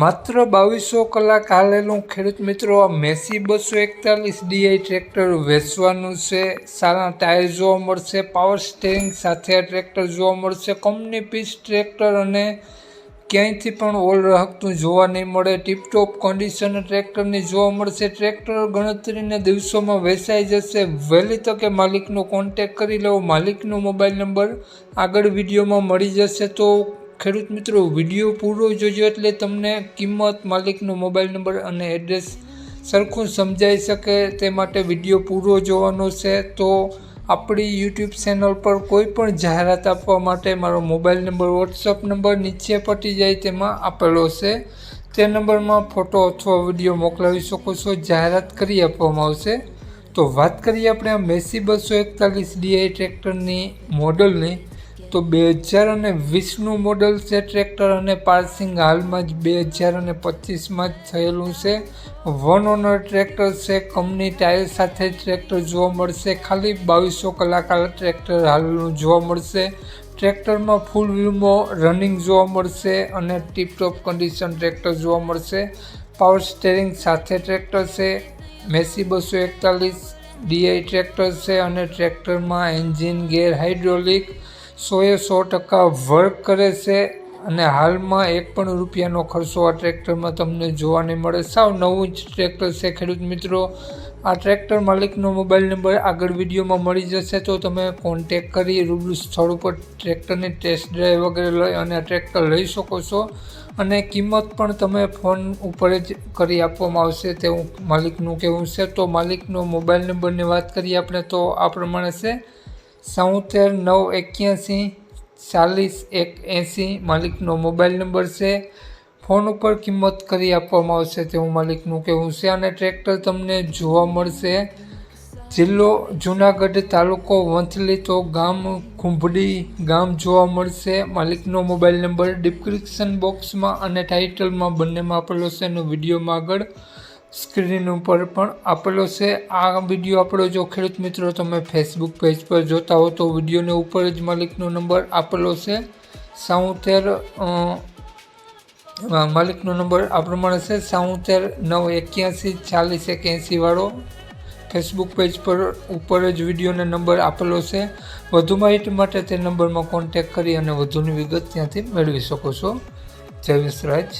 માત્ર બાવીસો કલાક હાલેલું ખેડૂત મિત્રો મેસી બસો એકતાલીસ ડીઆઈ ટ્રેક્ટર વેચવાનું છે. સારા ટાયર જોવા મળશે પાવર સ્ટેરિંગ સાથે આ ટ્રેક્ટર જોવા મળશે. કંપની પીસ ટ્રેક્ટર અને ક્યાંયથી પણ ઓલ રહકતું જોવા નહીં મળે. ટીપટોપ કન્ડિશન ટ્રેક્ટરની જોવા મળશે. ટ્રેક્ટર ગણતરીના દિવસોમાં વેચાઈ જશે. વહેલી તકે માલિકનો કોન્ટેક કરી લેવો. માલિકનો મોબાઈલ નંબર આગળ વિડીયોમાં મળી જશે. તો ખેડૂત મિત્રો, વીડિયો પૂરો જોજો એટલે તમને કિંમત, માલિકનો મોબાઈલ નંબર અને એડ્રેસ સરખું સમજાઈ શકે. તે માટે વીડિયો પૂરો જોવાનો છે. તો આપણી યુટ્યુબ ચેનલ પર કોઈ પણ જાહેરાત આપવા માટે મારો મોબાઈલ નંબર, વોટ્સઅપ નંબર નીચે પટી જાય તેમાં આપેલો છે. તે નંબરમાં ફોટો અથવા વીડિયો મોકલાવી શકો છો. જાહેરાત કરી આપવામાં આવશે. તો વાત કરીએ આપણે આ મેસી બસો એકતાલીસ ડીઆઈ ટ્રેક્ટરની મોડલની. તો બે હજાર અને વીસનું મોડલ છે ટ્રેક્ટર અને પાર્સિંગ હાલમાં જ બે હજાર અને પચીસમાં જ થયેલું છે. વન ઓનર ટ્રેક્ટર છે કંપની ટાયર સાથે ટ્રેક્ટર જોવા મળશે. ખાલી બાવીસો કલાક ટ્રેક્ટર હાલનું જોવા મળશે. ટ્રેક્ટરમાં ફૂલ વીમો રનિંગ જોવા મળશે અને ટીપટોપ કન્ડિશન ટ્રેક્ટર જોવા મળશે. પાવર સ્ટેરિંગ સાથે ટ્રેક્ટર છે મેસી બસો એકતાલીસ ડીઆઈ ટ્રેક્ટર છે અને ટ્રેક્ટરમાં એન્જિન ગેર હાઇડ્રોલિક સોએ સો ટકા વર્ક કરે છે અને હાલમાં એક પણ રૂપિયાનો ખર્ચો આ ટ્રેક્ટરમાં તમને જોવા નહીં મળે. સાવ નવું જ ટ્રેક્ટર છે, ખેડૂત મિત્રો. આ ટ્રેક્ટર માલિકનો મોબાઈલ નંબર આગળ વિડીયોમાં મળી જશે, તો તમે કોન્ટેક કરી રૂબરૂ સ્થળ ઉપર ટ્રેક્ટરની ટેસ્ટ ડ્રાઈવ વગેરે લઈ અને ટ્રેક્ટર લઈ શકો છો. અને કિંમત પણ તમે ફોન ઉપર જ કરી આપવામાં આવશે, તેવું માલિકનું કહેવું છે. તો માલિકનો મોબાઈલ નંબરની વાત કરીએ આપણે, તો આ પ્રમાણે છે. સાઉતેર નવ એક્યાસી ચાલીસ એક એંસી માલિકનો મોબાઈલ નંબર છે. ફોન ઉપર કિંમત કરી આપવામાં આવશે તેવું માલિકનું કહેવું છે અને ટ્રેક્ટર તમને જોવા મળશે. જિલ્લો જુનાગઢ તાલુકો વંથલી તો ગામ કુંભડી ગામ જોવા મળશે. માલિકનો મોબાઈલ નંબર ડિસ્ક્રિપ્શન બોક્સમાં અને ટાઇટલમાં બંનેમાં આપેલો છે. એનો વિડીયોમાં આગળ સ્ક્રીન ઉપર પણ આપેલો છે. આ વીડિયો આપણો જો ખેડૂત મિત્રો તમે ફેસબુક પેજ પર જોતા હો તો વિડીયોને ઉપર જ માલિકનો નંબર આપેલો છે. સાઉતેર માલિકનો નંબર આ પ્રમાણે છે. સાઉતેર, નવ, એક્યાસી, ચાલીસ એક એંસી વાળો ફેસબુક પેજ પર ઉપર જ વિડીયોનો નંબર આપેલો છે. વધુ માહિતી માટે તે નંબરમાં કોન્ટેક કરી અને વધુની વિગત ત્યાંથી મેળવી શકો છો. જય વિસરાજ